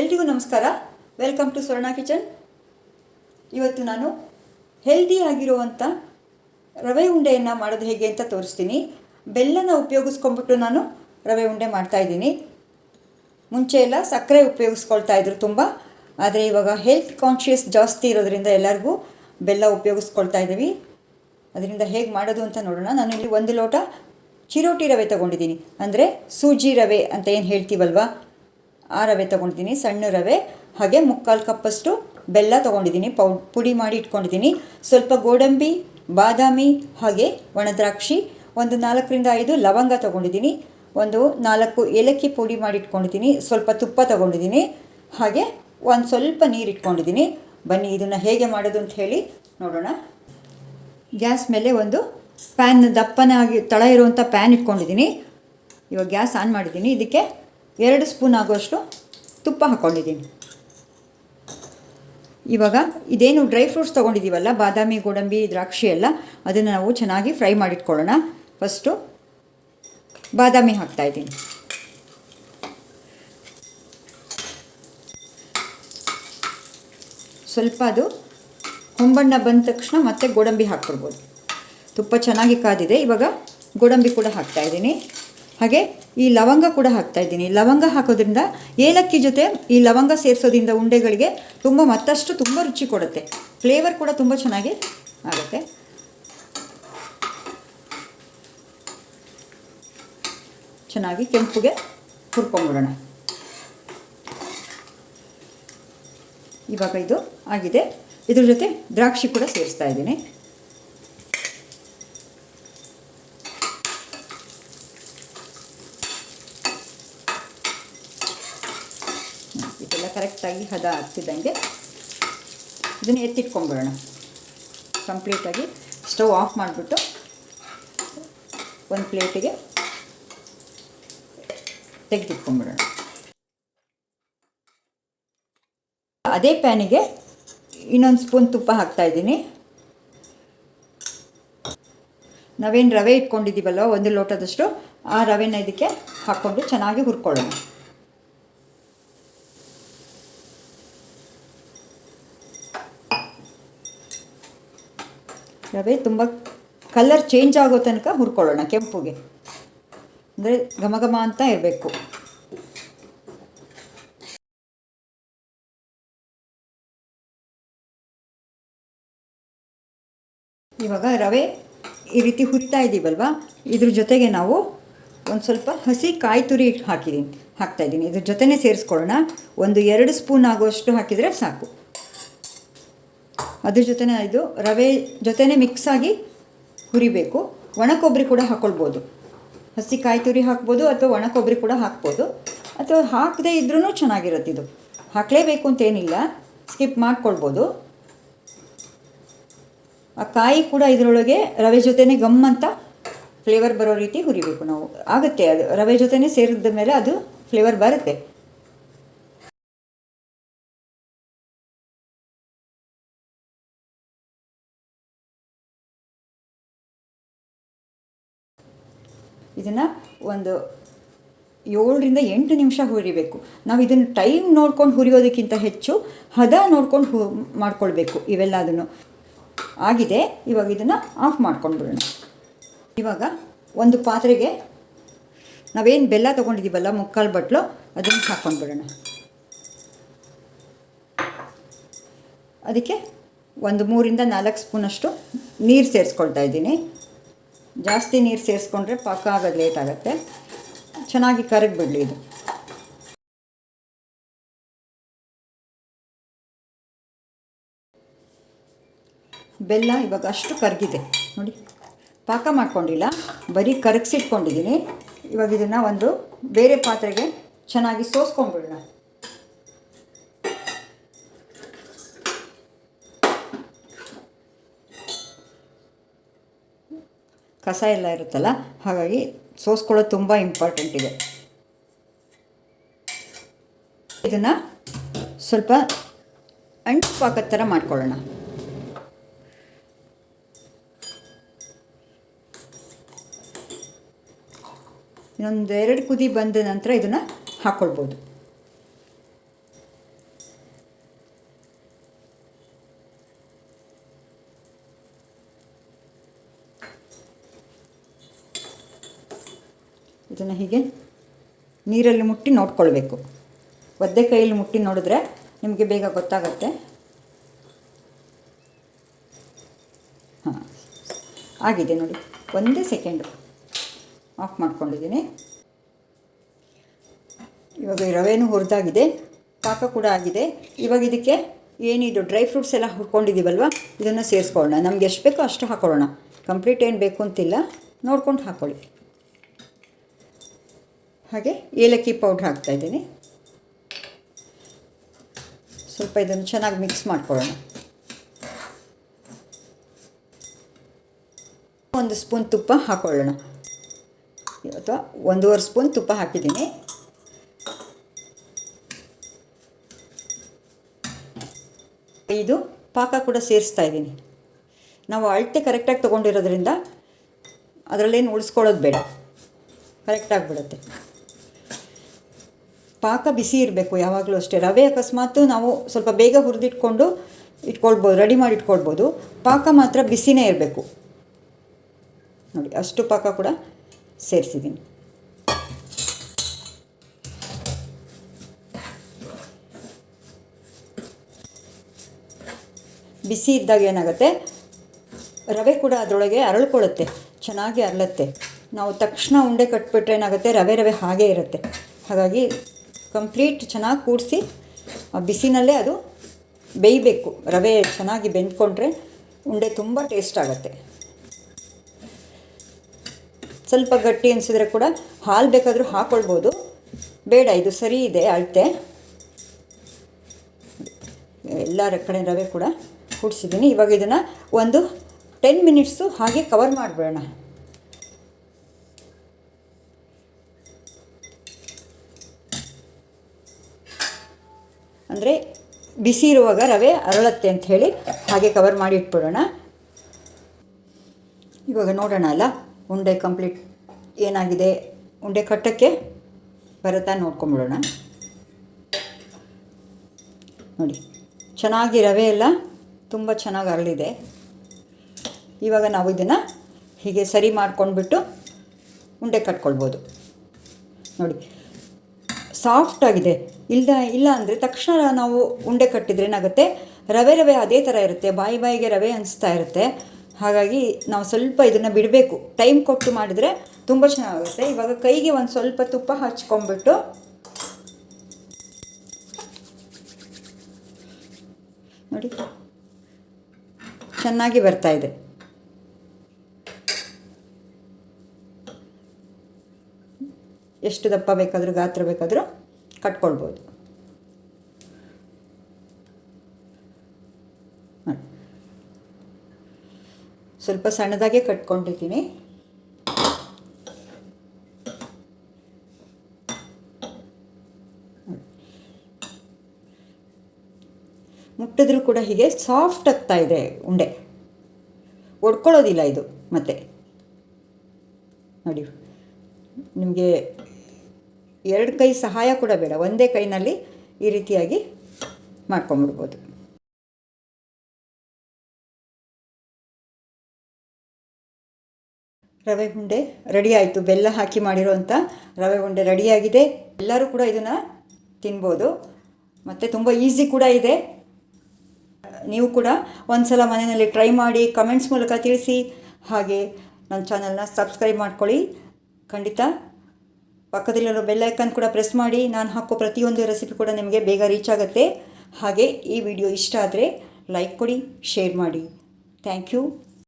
ಎಲ್ರಿಗೂ ನಮಸ್ಕಾರ. Welcome to ಸ್ವರ್ಣ ಕಿಚನ್ ಇವತ್ತು ನಾನು ಹೆಲ್ದಿ ಆಗಿರುವಂಥ ರವೆ ಉಂಡೆಯನ್ನು ಮಾಡೋದು ಹೇಗೆ ಅಂತ ತೋರಿಸ್ತೀನಿ. ಬೆಲ್ಲನ ಉಪಯೋಗಿಸ್ಕೊಂಡ್ಬಿಟ್ಟು ನಾನು ರವೆ ಉಂಡೆ ಮಾಡ್ತಾಯಿದ್ದೀನಿ ಮುಂಚೆ ಎಲ್ಲ ಸಕ್ಕರೆ ಉಪಯೋಗಿಸ್ಕೊಳ್ತಾ ಇದ್ರು ತುಂಬ. ಆದರೆ ಇವಾಗ ಹೆಲ್ತ್ ಕಾನ್ಷಿಯಸ್ ಜಾಸ್ತಿ ಇರೋದ್ರಿಂದ ಎಲ್ಲರಿಗೂ ಬೆಲ್ಲ ಉಪಯೋಗಿಸ್ಕೊಳ್ತಾ ಇದ್ದೀವಿ. ಅದರಿಂದ ಹೇಗೆ ಮಾಡೋದು ಅಂತ ನೋಡೋಣ. ನಾನು ಇಲ್ಲಿ ಒಂದು ಲೋಟ ಚಿರೋಟಿ ರವೆ ತೊಗೊಂಡಿದ್ದೀನಿ. ಅಂದರೆ ಸೂಜಿ ರವೆ ಅಂತ ಏನು ಹೇಳ್ತೀವಲ್ವಾ? ಆ ರವೆ ತೊಗೊಂಡಿದ್ದೀನಿ, ಸಣ್ಣ ರವೆ, ಹಾಗೆ ಮುಕ್ಕಾಲು ಕಪ್ಪಷ್ಟು ಬೆಲ್ಲ ತೊಗೊಂಡಿದ್ದೀನಿ, ಪೌ, ಪುಡಿ ಮಾಡಿ ಇಟ್ಕೊಂಡಿದ್ದೀನಿ. ಸ್ವಲ್ಪ ಗೋಡಂಬಿ, ಬಾದಾಮಿ, ಹಾಗೆ ಒಣದ್ರಾಕ್ಷಿ, ಒಂದು ನಾಲ್ಕರಿಂದ ಐದು ಲವಂಗ ತೊಗೊಂಡಿದ್ದೀನಿ. ಒಂದು ನಾಲ್ಕು ಏಲಕ್ಕಿ ಪುಡಿ ಮಾಡಿ ಇಟ್ಕೊಂಡಿದ್ದೀನಿ, ಸ್ವಲ್ಪ ತುಪ್ಪ ತೊಗೊಂಡಿದ್ದೀನಿ. ಹಾಗೆ ಒಂದು ಸ್ವಲ್ಪ ನೀರು ಇಟ್ಕೊಂಡಿದ್ದೀನಿ. ಬನ್ನಿ, ಇದನ್ನು ಹೇಗೆ ಮಾಡೋದು ಅಂತ ಹೇಳಿ ನೋಡೋಣ. ಗ್ಯಾಸ್ ಮೇಲೆ ಒಂದು ಪ್ಯಾನ್, ದಪ್ಪನಾಗಿ ತಳ ಇರುವಂಥ ಪ್ಯಾನ್ ಇಟ್ಕೊಂಡಿದ್ದೀನಿ. ಇವಾಗ ಗ್ಯಾಸ್ ಆನ್ ಮಾಡಿದ್ದೀನಿ. ಇದಕ್ಕೆ ಎರಡು ಸ್ಪೂನ್ ಆಗುವಷ್ಟು ತುಪ್ಪ ಹಾಕ್ಕೊಂಡಿದ್ದೀನಿ. ಇವಾಗ ಇದೇನು ಡ್ರೈ ಫ್ರೂಟ್ಸ್ ತೊಗೊಂಡಿದ್ದೀವಲ್ಲ ಬಾದಾಮಿ, ಗೋಡಂಬಿ, ದ್ರಾಕ್ಷಿ ಎಲ್ಲ, ಅದನ್ನು ನಾವು ಚೆನ್ನಾಗಿ ಫ್ರೈ ಮಾಡಿಟ್ಕೊಳ್ಳೋಣ. ಫಸ್ಟು ಬಾದಾಮಿ ಹಾಕ್ತಾಯಿದ್ದೀನಿ ಸ್ವಲ್ಪ ಅದು ಹೊಂಬಣ್ಣ ಬಂದ ತಕ್ಷಣ ಮತ್ತೆ ಗೋಡಂಬಿ ಹಾಕ್ಕೊಡ್ಬೋದು ತುಪ್ಪ ಚೆನ್ನಾಗಿ ಕಾದಿದೆ, ಇವಾಗ ಗೋಡಂಬಿ ಕೂಡ ಹಾಕ್ತಾಯಿದ್ದೀನಿ ಹಾಗೆ ಈ ಲವಂಗ ಕೂಡ ಹಾಕ್ತಾ ಇದ್ದೀನಿ. ಲವಂಗ ಹಾಕೋದ್ರಿಂದ ಏಲಕ್ಕಿ ಜೊತೆ ಈ ಲವಂಗ ಸೇರಿಸೋದ್ರಿಂದ ಉಂಡೆಗಳಿಗೆ ತುಂಬ ಮತ್ತಷ್ಟು ತುಂಬ ರುಚಿ ಕೊಡುತ್ತೆ. ಫ್ಲೇವರ್ ಕೂಡ ತುಂಬ ಚೆನ್ನಾಗಿ ಆಗುತ್ತೆ. ಚೆನ್ನಾಗಿ ಕೆಂಪುಗೆ ಹುರ್ಕೊಂಡ್ಬಿಡೋಣ ಇವಾಗ ಇದು ಆಗಿದೆ. ಇದ್ರ ಜೊತೆ ದ್ರಾಕ್ಷಿ ಕೂಡ ಸೇರಿಸ್ತಾ ಇದ್ದೀನಿ ಇದೆಲ್ಲ ಕರೆಕ್ಟಾಗಿ ಹದ ಆಗ್ತಿದ್ದಂಗೆ ಇದನ್ನು ಎತ್ತಿಟ್ಕೊಂಬಿಡೋಣ ಕಂಪ್ಲೀಟಾಗಿ ಸ್ಟವ್ ಆಫ್ ಮಾಡಿಬಿಟ್ಟು ಒಂದು ಪ್ಲೇಟಿಗೆ ತೆಗೆದಿಟ್ಕೊಂಬಿಡೋಣ ಅದೇ ಪ್ಯಾನಿಗೆ ಇನ್ನೊಂದು ಸ್ಪೂನ್ ತುಪ್ಪ ಹಾಕ್ತಾಯಿದ್ದೀನಿ ನಾವೇನು ರವೆ ಇಟ್ಕೊಂಡಿದ್ದೀವಲ್ಲ ಒಂದು ಲೋಟದಷ್ಟು, ಆ ರವೆನ ಇದಕ್ಕೆ ಹಾಕ್ಕೊಂಡು ಚೆನ್ನಾಗಿ ಹುರ್ಕೊಳ್ಳೋಣ. ರವೆ ತುಂಬ ಕಲರ್ ಚೇಂಜ್ ಆಗೋ ತನಕ ಹುರ್ಕೊಳ್ಳೋಣ, ಕೆಂಪುಗೆ. ಅಂದರೆ ಘಮ ಘಮ ಅಂತ ಇರಬೇಕು. ಇವಾಗ ರವೆ ಈ ರೀತಿ ಹುರಿತಾ ಇದ್ದೀವಲ್ವಾ ಇದ್ರ ಜೊತೆಗೆ ನಾವು ಒಂದು ಸ್ವಲ್ಪ ಹಸಿ ಕಾಯಿ ತುರಿ ಹಾಕಿದ್ದೀನಿ ಹಾಕ್ತಾಯಿದ್ದೀನಿ ಇದ್ರ ಜೊತೆನೇ ಸೇರಿಸ್ಕೊಳ್ಳೋಣ. ಒಂದು ಎರಡು ಸ್ಪೂನ್ ಆಗುವಷ್ಟು ಹಾಕಿದರೆ ಸಾಕು. ಅದ್ರ ಜೊತೆನೇ ಇದು ರವೆ ಜೊತೆನೇ ಮಿಕ್ಸ್ ಆಗಿ ಹುರಿಬೇಕು. ಒಣ ಕೊಬ್ಬರಿ ಕೂಡ ಹಾಕ್ಕೊಳ್ಬೋದು ಹಸಿ ಕಾಯಿ ತುರಿ ಹಾಕ್ಬೋದು ಅಥವಾ ಒಣ ಕೊಬ್ಬರಿ ಕೂಡ ಹಾಕ್ಬೋದು. ಅಥವಾ ಹಾಕದೇ ಇದ್ರೂ ಚೆನ್ನಾಗಿರುತ್ತೆ ಇದು. ಹಾಕಲೇಬೇಕು ಅಂತೇನಿಲ್ಲ. ಸ್ಕಿಪ್ ಮಾಡ್ಕೊಳ್ಬೋದು. ಆ ಕಾಯಿ ಕೂಡ ಇದರೊಳಗೆ ರವೆ ಜೊತೆನೇ ಗಮ್ ಅಂತ ಫ್ಲೇವರ್ ಬರೋ ರೀತಿ ಹುರಿಬೇಕು ನಾವು. ಆಗುತ್ತೆ ಅದು ರವೆ ಜೊತೆನೇ ಸೇರಿದ ಮೇಲೆ ಅದು ಫ್ಲೇವರ್ ಬರುತ್ತೆ. ಇದನ್ನು ಒಂದು ಏಳರಿಂದ ಎಂಟು ನಿಮಿಷ ಹುರಿಬೇಕು. ನಾವು ಇದನ್ನು ಟೈಮ್ ನೋಡ್ಕೊಂಡು ಹುರಿಯೋದಕ್ಕಿಂತ ಹೆಚ್ಚು ಹದ ನೋಡ್ಕೊಂಡು ಹು ಮಾಡ್ಕೊಳ್ಬೇಕು ಇವೆಲ್ಲ ಅದನ್ನು ಆಗಿದೆ, ಇವಾಗ ಇದನ್ನು ಆಫ್ ಮಾಡ್ಕೊಂಡ್ಬಿಡೋಣ. ಇವಾಗ ಒಂದು ಪಾತ್ರೆಗೆ ನಾವೇನು ಬೆಲ್ಲ ತೊಗೊಂಡಿದ್ದೀವಲ್ಲ ಮುಕ್ಕಾಲು ಬಟ್ಲು, ಅದನ್ನು ಹಾಕ್ಕೊಂಡ್ಬಿಡೋಣ ಅದಕ್ಕೆ ಒಂದು ಮೂರಿಂದ ನಾಲ್ಕು ಸ್ಪೂನಷ್ಟು ನೀರು ಸೇರಿಸ್ಕೊಳ್ತಾ ಇದ್ದೀನಿ. ಜಾಸ್ತಿ ನೀರು ಸೇರಿಸ್ಕೊಂಡ್ರೆ ಪಾಕ ಆಗೋದು ಲೇಟ್ ಆಗುತ್ತೆ. ಚೆನ್ನಾಗಿ ಕರಗಿಬಿಡಲಿ ಇದು. ಬೆಲ್ಲ ಇವಾಗ ಅಷ್ಟು ಕರಗಿದೆ. ನೋಡಿ, ಪಾಕ ಮಾಡ್ಕೊಂಡಿಲ್ಲ. ಬರೀ ಕರಗಿಸಿಟ್ಕೊಂಡಿದ್ದೀನಿ ಇವಾಗ ಇದನ್ನು ಒಂದು ಬೇರೆ ಪಾತ್ರೆಗೆ ಚೆನ್ನಾಗಿ ಸೋಸ್ಕೊಂಡ್ಬಿಡೋಣ. ಕಸ ಎಲ್ಲ ಇರುತ್ತಲ್ಲ, ಹಾಗಾಗಿ ಸೋಸ್ಕೊಳ್ಳೋದು ತುಂಬ ಇಂಪಾರ್ಟೆಂಟ್ ಇದೆ. ಇದನ್ನು ಸ್ವಲ್ಪ ಅಂಟು ಪಾಕದ ಥರ ಮಾಡ್ಕೊಳ್ಳೋಣ. ಇನ್ನೊಂದು ಎರಡು ಕುದಿ ಬಂದ ನಂತರ ಇದನ್ನು ಹಾಕ್ಕೊಳ್ಬೋದು ಇದನ್ನು ಹೀಗೆ ನೀರಲ್ಲಿ ಮುಟ್ಟಿ ನೋಡ್ಕೊಳ್ಬೇಕು. ಒದ್ದೆ ಕೈಯಲ್ಲಿ ಮುಟ್ಟಿ ನೋಡಿದ್ರೆ ನಿಮಗೆ ಬೇಗ ಗೊತ್ತಾಗತ್ತೆ. ಹಾಂ. ಆಗಿದೆ ನೋಡಿ. ಒಂದೇ ಸೆಕೆಂಡು ಆಫ್ ಮಾಡ್ಕೊಂಡಿದ್ದೀನಿ. ಇವಾಗ ರವೆನೂ ಹುರಿದಾಗಿದೆ. ಪಾಕ ಕೂಡ ಆಗಿದೆ. ಇವಾಗ ಇದಕ್ಕೆ ಏನಿದು? ಡ್ರೈ ಫ್ರೂಟ್ಸ್ ಎಲ್ಲ ಹುರ್ಕೊಂಡಿದ್ದೀವಲ್ವ ಇದನ್ನು ಸೇರಿಸ್ಕೊಳ್ಳೋಣ. ನಮ್ಗೆ ಎಷ್ಟು ಬೇಕೋ ಅಷ್ಟು ಹಾಕೊಳ್ಳೋಣ. ಕಂಪ್ಲೀಟ್ ಏನು ಬೇಕು ಅಂತಿಲ್ಲ. ನೋಡ್ಕೊಂಡು ಹಾಕ್ಕೊಳ್ಳಿ ಹಾಗೆ ಏಲಕ್ಕಿ ಪೌಡ್ರ್ ಹಾಕ್ತಾಯಿದ್ದೀನಿ ಸ್ವಲ್ಪ ಇದನ್ನು ಚೆನ್ನಾಗಿ ಮಿಕ್ಸ್ ಮಾಡ್ಕೊಳ್ಳೋಣ. ಒಂದು ಸ್ಪೂನ್ ತುಪ್ಪ ಹಾಕೊಳ್ಳೋಣ. ಅಥವಾ ಒಂದೂವರೆ ಸ್ಪೂನ್ ತುಪ್ಪ ಹಾಕಿದ್ದೀನಿ. ಇದು ಪಾಕ ಕೂಡ ಸೇರಿಸ್ತಾ ಇದ್ದೀನಿ. ನಾವು ಅಳತೆ ಕರೆಕ್ಟಾಗಿ ತೊಗೊಂಡಿರೋದ್ರಿಂದ ಅದರಲ್ಲೇನು ಉಳಿಸ್ಕೊಳ್ಳೋದು ಬೇಡ. ಕರೆಕ್ಟಾಗಿ ಬಿಡುತ್ತೆ ಪಾಕ ಬಿಸಿ ಇರಬೇಕು ಯಾವಾಗಲೂ ಅಷ್ಟೇ. ರವೆ ಅಕಸ್ಮಾತ್ ನಾವು ಸ್ವಲ್ಪ ಬೇಗ ಹುರಿದಿಟ್ಕೊಂಡು ಇಟ್ಕೊಳ್ಬೋದು ರೆಡಿ ಮಾಡಿ ಇಟ್ಕೊಳ್ಬೋದು. ಪಾಕ ಮಾತ್ರ ಬಿಸಿನೇ ಇರಬೇಕು. ನೋಡಿ, ಅಷ್ಟು ಪಾಕ ಕೂಡ ಸೇರಿಸಿದ್ದೀನಿ. ಬಿಸಿ ಇದ್ದಾಗ ಏನಾಗುತ್ತೆ? ರವೆ ಕೂಡ ಅದರೊಳಗೆ ಅರಳ್ಕೊಳ್ಳುತ್ತೆ, ಚೆನ್ನಾಗಿ ಅರಳುತ್ತೆ. ನಾವು ತಕ್ಷಣ ಉಂಡೆ ಕಟ್ಬಿಟ್ರೆ ಏನಾಗುತ್ತೆ? ರವೆ ರವೆ ಹಾಗೇ ಇರುತ್ತೆ. ಹಾಗಾಗಿ ಕಂಪ್ಲೀಟ್ ಚೆನ್ನಾಗಿ ಕೂಡಿಸಿ ಬಿಸಿನಲ್ಲೇ ಅದು ಬೇಯಬೇಕು. ರವೆ ಚೆನ್ನಾಗಿ ಬೆಂದ್ಕೊಂಡ್ರೆ ಉಂಡೆ ತುಂಬ ಟೇಸ್ಟ್ ಆಗುತ್ತೆ. ಸ್ವಲ್ಪ ಗಟ್ಟಿ ಅನಿಸಿದ್ರೆ ಕೂಡ ಹಾಲು ಬೇಕಾದರೂ ಹಾಕ್ಕೊಳ್ಬೋದು ಬೇಡ, ಇದು ಸರಿ ಇದೆ, ಅಳತೆ. ಎಲ್ಲ ಕಡೆ ರವೆ ಕೂಡ ಕುಡಿಸಿದ್ದೀನಿ. ಇವಾಗ ಇದನ್ನು ಒಂದು ಟೆನ್ ಮಿನಿಟ್ಸು ಹಾಗೆ ಕವರ್ ಮಾಡಿಬಿಡೋಣ. ಅಂದರೆ ಬಿಸಿ ಇರುವಾಗ ರವೆ ಅರಳತ್ತೆ ಅಂತ ಹೇಳಿ ಹಾಗೆ ಕವರ್ ಮಾಡಿ ಇಟ್ಬಿಡೋಣ. ಇವಾಗ ನೋಡೋಣ ಅಲ್ಲ, ಉಂಡೆ ಕಂಪ್ಲೀಟ್ ಏನಾಗಿದೆ? ಉಂಡೆ ಕಟ್ಟಕ್ಕೆ ಬರುತ್ತಾ ನೋಡ್ಕೊಂಬಿಡೋಣ. ನೋಡಿ, ಚೆನ್ನಾಗಿ ರವೆ ಎಲ್ಲ ತುಂಬ ಚೆನ್ನಾಗಿ ಅರಳಿದೆ. ಇವಾಗ ನಾವು ಇದನ್ನು ಹೀಗೆ ಸರಿ ಮಾಡ್ಕೊಂಡ್ಬಿಟ್ಟು ಉಂಡೆ ಕಟ್ಕೊಳ್ಬೋದು. ನೋಡಿ ಸಾಫ್ಟಾಗಿದೆ ಇಲ್ಲ ಇಲ್ಲ ಅಂದರೆ ತಕ್ಷಣ ನಾವು ಉಂಡೆ ಕಟ್ಟಿದ್ರೆ ಏನಾಗುತ್ತೆ? ರವೆ ರವೆ ಅದೇ ಥರ ಇರುತ್ತೆ. ಬಾಯಿ ಬಾಯಿಗೆ ರವೆ ಅನಿಸ್ತಾ ಇರುತ್ತೆ. ಹಾಗಾಗಿ ನಾವು ಸ್ವಲ್ಪ ಇದನ್ನು ಬಿಡಬೇಕು. ಟೈಮ್ ಕೊಟ್ಟು ಮಾಡಿದರೆ ತುಂಬ ಚೆನ್ನಾಗುತ್ತೆ. ಇವಾಗ ಕೈಗೆ ಒಂದು ಸ್ವಲ್ಪ ತುಪ್ಪ ಹಚ್ಕೊಂಡ್ಬಿಟ್ಟು ನೋಡಿ. ಚೆನ್ನಾಗಿ ಬರ್ತಾ ಎಷ್ಟು ದಪ್ಪ ಬೇಕಾದರೂ, ಗಾತ್ರ ಬೇಕಾದರೂ ಕಟ್ಕೊಳ್ಬೋದು. ಸ್ವಲ್ಪ ಸಣ್ಣದಾಗೆ ಕಟ್ಕೊಂಡಿದ್ದೀನಿ ಮುಟ್ಟಿದ್ರೂ ಕೂಡ ಹೀಗೆ ಸಾಫ್ಟ್ ಆಗ್ತಾ ಇದೆ ಉಂಡೆ. ಒಡ್ಕೊಳ್ಳೋದಿಲ್ಲ ಇದು, ಮತ್ತೆ. ನೋಡಿ, ನಿಮಗೆ ಎರಡು ಕೈ ಸಹಾಯ ಕೂಡ ಬೇಡ. ಒಂದೇ ಕೈನಲ್ಲಿ ಈ ರೀತಿಯಾಗಿ ಮಾಡ್ಕೊಂಬಿಡ್ಬೋದು ರವೆ ಉಂಡೆ ರೆಡಿ ಆಯಿತು. ಬೆಲ್ಲ ಹಾಕಿ ಮಾಡಿರೋಂಥ ರವೆ ಉಂಡೆ ರೆಡಿಯಾಗಿದೆ ಎಲ್ಲರೂ ಕೂಡ ಇದನ್ನು ತಿನ್ಬೋದು. ಮತ್ತು ತುಂಬ ಈಸಿ ಕೂಡ ಇದೆ. ನೀವು ಕೂಡ ಒಂದು ಸಲ ಮನೆಯಲ್ಲಿ ಟ್ರೈ ಮಾಡಿ ಕಮೆಂಟ್ಸ್ ಮೂಲಕ ತಿಳಿಸಿ. ಹಾಗೆ ನನ್ನ ಚಾನಲ್ನ ಸಬ್ಸ್ಕ್ರೈಬ್ ಮಾಡ್ಕೊಳ್ಳಿ. ಖಂಡಿತ ಪಕ್ಕದಲ್ಲಿರೋ ಬೆಲ್ ಐಕನ್ ಕೂಡ ಪ್ರೆಸ್ ಮಾಡಿ ನಾನು ಹಾಕೋ ಪ್ರತಿಯೊಂದು ರೆಸಿಪಿ ಕೂಡ ನಿಮಗೆ ಬೇಗ ರೀಚ್ ಆಗುತ್ತೆ. ಹಾಗೆ ಈ ವಿಡಿಯೋ ಇಷ್ಟ ಆದರೆ ಲೈಕ್ ಕೊಡಿ ಶೇರ್ ಮಾಡಿ. Thank you